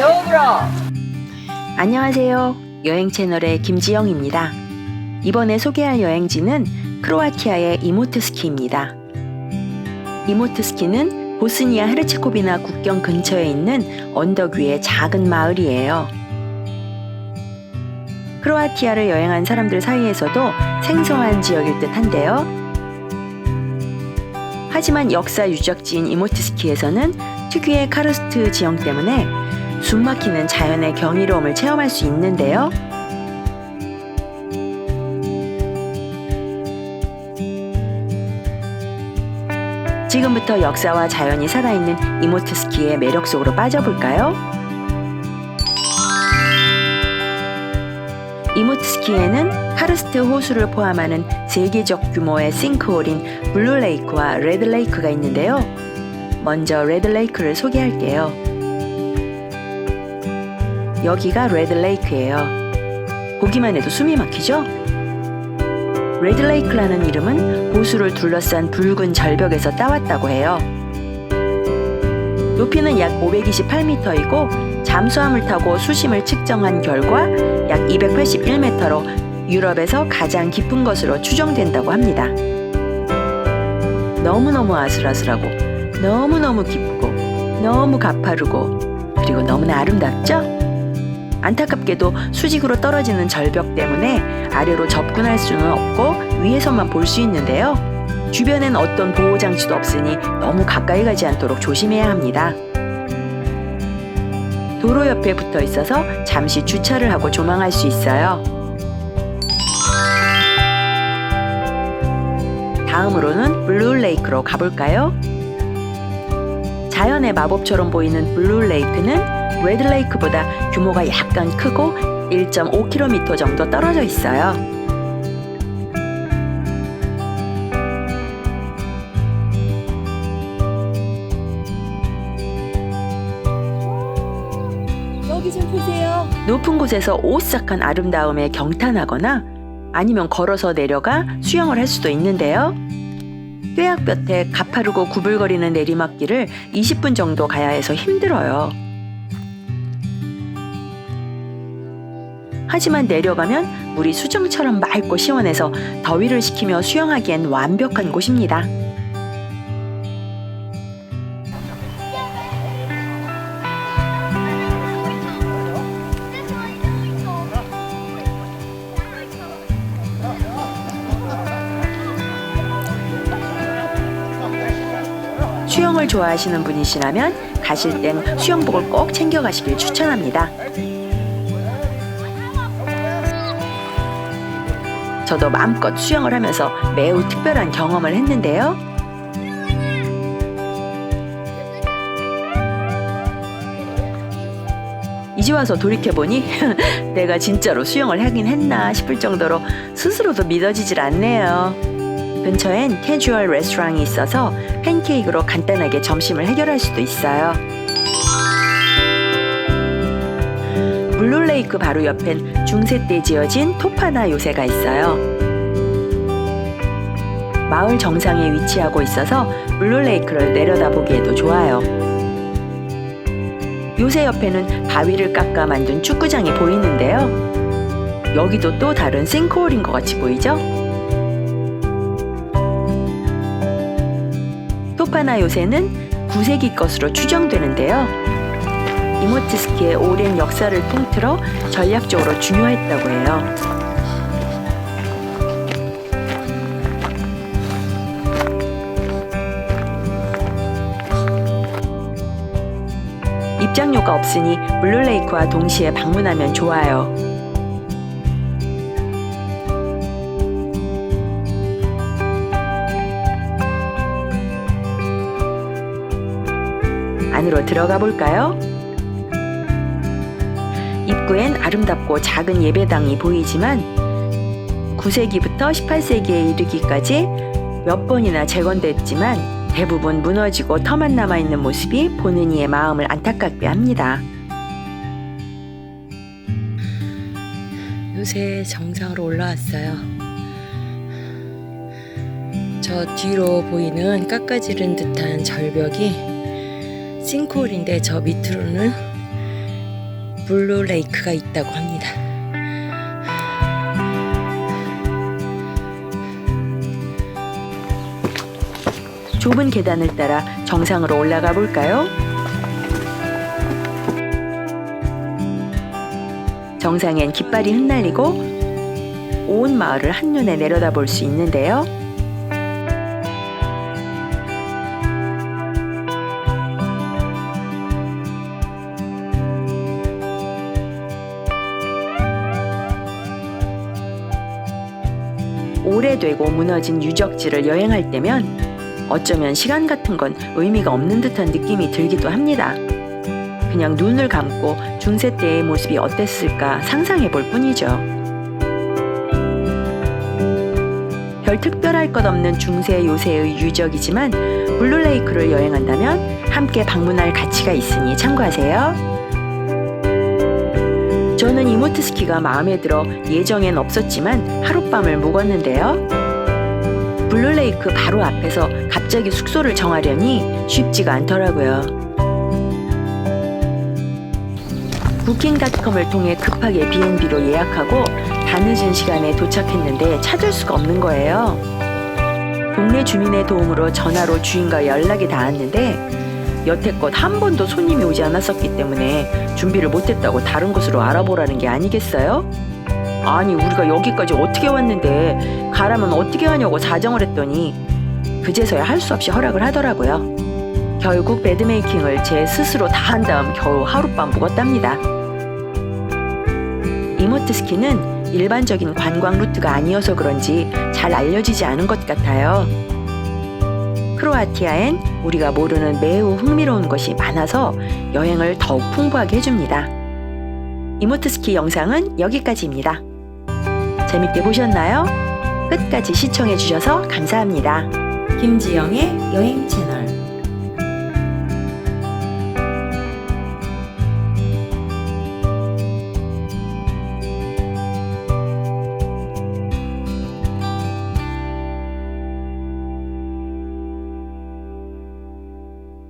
여보라. 안녕하세요. 여행 채널의 김지영입니다. 이번에 소개할 여행지는 크로아티아의 이모트스키입니다. 이모트스키는 보스니아 헤르체코비나 국경 근처에 있는 언덕 위의 작은 마을이에요. 크로아티아를 여행한 사람들 사이에서도 생소한 지역일 듯 한데요. 하지만 역사 유적지인 이모트스키에서는 특유의 카르스트 지형 때문에 숨막히는 자연의 경이로움을 체험할 수 있는데요. 지금부터 역사와 자연이 살아있는 이모트스키의 매력 속으로 빠져볼까요? 이모트스키에는 카르스트 호수를 포함하는 세계적 규모의 싱크홀인 블루레이크와 레드레이크가 있는데요. 먼저 레드레이크를 소개할게요. 여기가 레드레이크예요. 보기만 해도 숨이 막히죠? 레드레이크라는 이름은 호수를 둘러싼 붉은 절벽에서 따왔다고 해요. 높이는 약 528m이고 잠수함을 타고 수심을 측정한 결과 약 281m로 유럽에서 가장 깊은 것으로 추정된다고 합니다. 너무너무 아슬아슬하고 너무너무 깊고 너무 가파르고 그리고 너무나 아름답죠? 안타깝게도 수직으로 떨어지는 절벽 때문에 아래로 접근할 수는 없고 위에서만 볼 수 있는데요. 주변엔 어떤 보호 장치도 없으니 너무 가까이 가지 않도록 조심해야 합니다. 도로 옆에 붙어 있어서 잠시 주차를 하고 조망할 수 있어요. 다음으로는 블루레이크로 가볼까요? 자연의 마법처럼 보이는 블루레이크는 레드레이크보다 규모가 약간 크고 1.5km 정도 떨어져 있어요. 여기 좀 보세요. 높은 곳에서 오싹한 아름다움에 경탄하거나 아니면 걸어서 내려가 수영을 할 수도 있는데요. 뼈약볕에 가파르고 구불거리는 내리막길을 20분 정도 가야 해서 힘들어요. 하지만 내려가면 물이 수정처럼 맑고 시원해서 더위를 식히며 수영하기엔 완벽한 곳입니다. 수영을 좋아하시는 분이시라면 가실 땐 수영복을 꼭 챙겨 가시길 추천합니다. 저도 마음껏 수영을 하면서 매우 특별한 경험을 했는데요. 이제 와서 돌이켜보니 내가 진짜로 수영을 하긴 했나 싶을 정도로 스스로도 믿어지질 않네요. 근처엔 캐주얼 레스토랑이 있어서 팬케이크로 간단하게 점심을 해결할 수도 있어요. 블루레이크 바로 옆엔 중세 때 지어진 토파나 요새가 있어요. 마을 정상에 위치하고 있어서 블루레이크를 내려다보기에도 좋아요. 요새 옆에는 바위를 깎아 만든 축구장이 보이는데요. 여기도 또 다른 싱크홀인 것 같이 보이죠? 토파나 요새는 9세기 것으로 추정되는데요. 이모티스키의 오랜 역사를 통틀어 전략적으로 중요했다고 해요. 입장료가 없으니 블루레이크와 동시에 방문하면 좋아요. 안으로 들어가 볼까요? 입구엔 아름답고 작은 예배당이 보이지만 9세기부터 18세기에 이르기까지 몇 번이나 재건됐지만 대부분 무너지고 터만 남아있는 모습이 보는 이의 마음을 안타깝게 합니다. 요새 정상으로 올라왔어요. 저 뒤로 보이는 깎아지른 듯한 절벽이 싱크홀인데 저 밑으로는 블루 레이크가 있다고 합니다. 좁은 계단을 따라 정상으로 올라가 볼까요? 정상엔 깃발이 흩날리고 온 마을을 한눈에 내려다볼 수 있는데요. 오래되고 무너진 유적지를 여행할 때면 어쩌면 시간 같은 건 의미가 없는 듯한 느낌이 들기도 합니다. 그냥 눈을 감고 중세 때의 모습이 어땠을까 상상해 볼 뿐이죠. 별 특별할 것 없는 중세 요새의 유적이지만 블루레이크를 여행한다면 함께 방문할 가치가 있으니 참고하세요. 저는 이모트 스키가 마음에 들어 예정엔 없었지만 하룻밤을 묵었는데요. 블루레이크 바로 앞에서 갑자기 숙소를 정하려니 쉽지가 않더라고요. 부킹닷컴을 통해 급하게 B&B로 예약하고 다 늦은 시간에 도착했는데 찾을 수가 없는 거예요. 동네 주민의 도움으로 전화로 주인과 연락이 닿았는데 여태껏 한 번도 손님이 오지 않았었기 때문에 준비를 못했다고 다른 곳으로 알아보라는 게 아니겠어요? 아니 우리가 여기까지 어떻게 왔는데 가라면 어떻게 하냐고 사정을 했더니 그제서야 할 수 없이 허락을 하더라고요. 결국 배드메이킹을 제 스스로 다 한 다음 겨우 하룻밤 묵었답니다. 이모트 스키는 일반적인 관광 루트가 아니어서 그런지 잘 알려지지 않은 것 같아요. 크로아티아엔 우리가 모르는 매우 흥미로운 것이 많아서 여행을 더욱 풍부하게 해줍니다. 이모트 스키 영상은 여기까지입니다. 재밌게 보셨나요? 끝까지 시청해주셔서 감사합니다. 김지영의 여행 채널